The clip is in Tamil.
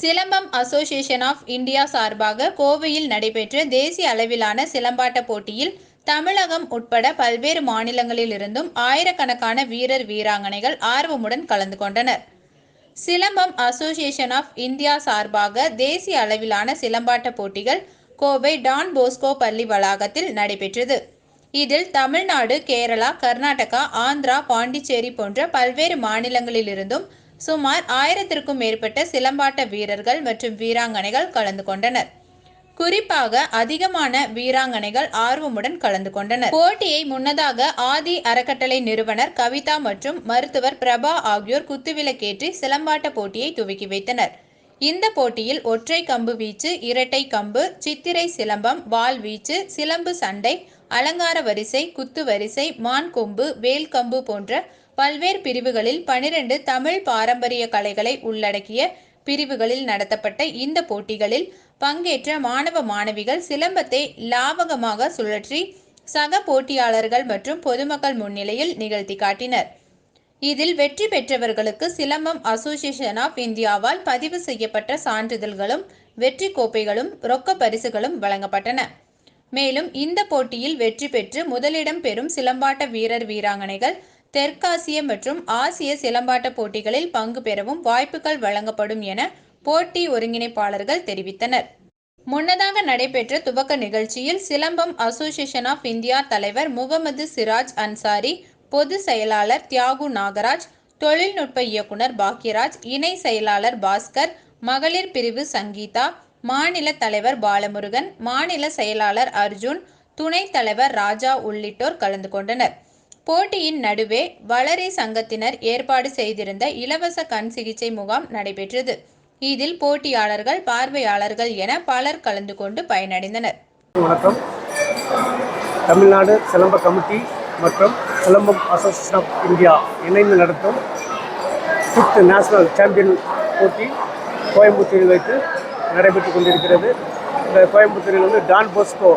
சிலம்பம் அசோசியேஷன் ஆஃப் இந்தியா சார்பாக கோவையில் நடைபெற்ற தேசிய அளவிலான சிலம்பாட்ட போட்டியில் தமிழகம் உட்பட பல்வேறு மாநிலங்களிலிருந்தும் ஆயிரக்கணக்கான வீரர் வீராங்கனைகள் ஆர்வமுடன் கலந்து கொண்டனர். சிலம்பம் அசோசியேஷன் ஆஃப் இந்தியா சார்பாக தேசிய அளவிலான சிலம்பாட்ட போட்டிகள் கோவை டான் போஸ்கோ பள்ளி வளாகத்தில் நடைபெற்றது. இதில் தமிழ்நாடு கேரளா கர்நாடகா ஆந்திரா பாண்டிச்சேரி போன்ற பல்வேறு மாநிலங்களிலிருந்தும் சுமார் ஆயிரத்திற்கும் மேற்பட்ட சிலம்பாட்ட வீரர்கள் மற்றும் வீராங்கனைகள் கலந்து கொண்டனர். குறிப்பாக அதிகமான வீராங்கனைகள் ஆர்வமுடன் கலந்து கொண்டனர். போட்டியை முன்னதாக ஆதி அறக்கட்டளை நிறுவனர் கவிதா மற்றும் மருத்துவர் பிரபா ஆகியோர் குத்துவிலக்கேற்றி சிலம்பாட்ட போட்டியை துவக்கி வைத்தனர். இந்த போட்டியில் ஒற்றை கம்பு வீச்சு இரட்டை கம்பு சித்திரை சிலம்பம் வாள் வீச்சு சிலம்பு சண்டை அலங்கார வரிசை குத்து வரிசை மான் கொம்பு வேல் கம்பு போன்ற பல்வேறு பிரிவுகளில் பனிரெண்டு தமிழ் பாரம்பரிய கலைகளை உள்ளடக்கிய பிரிவுகளில் நடத்தப்பட்ட இந்த போட்டிகளில் பங்கேற்ற மாணவ மாணவிகள் சிலம்பத்தை லாவகமாக சுழற்றி சக போட்டியாளர்கள் மற்றும் பொதுமக்கள் முன்னிலையில் நிகழ்த்தி காட்டினர். இதில் வெற்றி பெற்றவர்களுக்கு சிலம்பம் அசோசியேஷன் ஆஃப் இந்தியாவால் பதிவு செய்யப்பட்ட சான்றிதழ்களும் வெற்றி கோப்பைகளும் ரொக்க பரிசுகளும் வழங்கப்பட்டன. மேலும் இந்த போட்டியில் வெற்றி பெற்று முதலிடம் பெறும் சிலம்பாட்ட வீரர் வீராங்கனைகள் தெற்காசிய மற்றும் ஆசிய சிலம்பாட்ட போட்டிகளில் பங்கு பெறவும் வாய்ப்புகள் வழங்கப்படும் என போட்டி ஒருங்கிணைப்பாளர்கள் தெரிவித்தனர். முன்னதாக நடைபெற்ற துவக்க நிகழ்ச்சியில் சிலம்பம் அசோசியேஷன் ஆஃப் இந்தியா தலைவர் முகமது சிராஜ் அன்சாரி பொது செயலாளர் தியாகு நாகராஜ் தொழில்நுட்ப இயக்குனர் பாக்யராஜ் இணை செயலாளர் பாஸ்கர் மகளிர் பிரிவு சங்கீதா மாநில தலைவர் பாலமுருகன் மாநில செயலாளர் அர்ஜுன் துணைத் தலைவர் ராஜா உள்ளிட்டோர் கலந்து கொண்டனர். போட்டியின் நடுவே வளரி சங்கத்தினர் ஏற்பாடு செய்திருந்த இலவச கண் சிகிச்சை முகாம் நடைபெற்றது. இதில் போட்டியாளர்கள் பார்வையாளர்கள் என பலர் கலந்து கொண்டு பயனடைந்தனர். வணக்கம். தமிழ்நாடு சிலம்ப கமிட்டி மற்றும் சிலம்பம் அசோசியேஷன் ஆஃப் இந்தியா இணைந்து நடத்தும் ஃபிஃப்த் நேஷனல் சாம்பியன் போட்டி கோயம்புத்தூரில் வைத்து நடைபெற்று கொண்டிருக்கிறது. இந்த கோயம்புத்தூரில் வந்து டான் போஸ்கோ